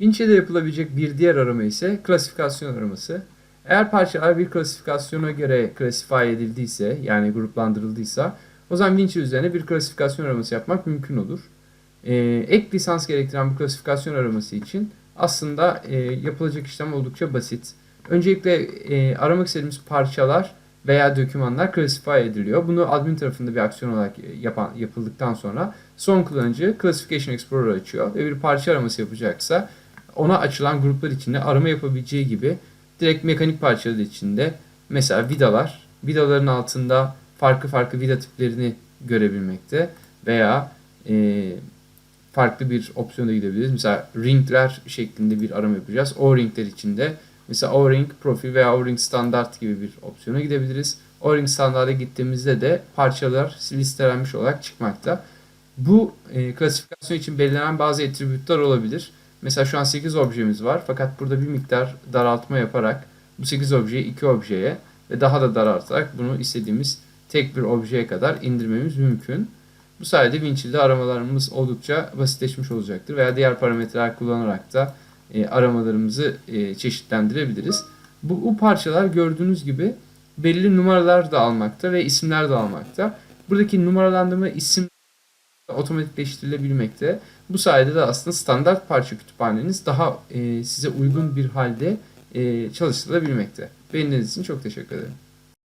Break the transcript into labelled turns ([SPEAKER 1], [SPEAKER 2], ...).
[SPEAKER 1] Vinci'de yapılabilecek bir diğer arama ise klasifikasyon araması. Eğer parçalar bir klasifikasyona göre klasify edildiyse yani gruplandırıldıysa o zaman Vinci üzerine bir klasifikasyon araması yapmak mümkün olur. Ee, ek lisans gerektiren bu klasifikasyon araması için aslında e, yapılacak işlem oldukça basit. Öncelikle e, aramak istediğimiz parçalar veya dokümanlar klasify ediliyor. Bunu admin tarafında bir aksiyon olarak yapan, yapıldıktan sonra son kullanıcı Classification Explorer açıyor ve bir parça araması yapacaksa ona açılan gruplar içinde arama yapabileceği gibi direkt mekanik parçalar içinde mesela vidalar, vidaların altında farklı farklı vida tiplerini görebilmekte veya e, farklı bir opsiyona gidebiliriz. Mesela ringler şeklinde bir arama yapacağız. O-ringler içinde mesela O-ring profil veya O-ring standart gibi bir opsiyona gidebiliriz. O-ring standarda gittiğimizde de parçalar listelenmiş olarak çıkmakta. Bu e, klasifikasyon için belirlenen bazı attribütler olabilir. Mesela şu an 8 objemiz var fakat burada bir miktar daraltma yaparak bu 8 objeyi 2 objeye ve daha da daraltarak bunu istediğimiz tek bir objeye kadar indirmemiz mümkün. Bu sayede Vinci'de aramalarımız oldukça basitleşmiş olacaktır veya diğer parametreler kullanarak da e, aramalarımızı e, çeşitlendirebiliriz. Bu, bu parçalar gördüğünüz gibi belli numaralar da almakta ve isimler de almakta. Buradaki numaralandırma isim otomatikleştirilebilmekte. Bu sayede de aslında standart parça kütüphaneniz daha e, size uygun bir halde e, çalıştırılabilmekte. Beğendiğiniz için çok teşekkür ederim.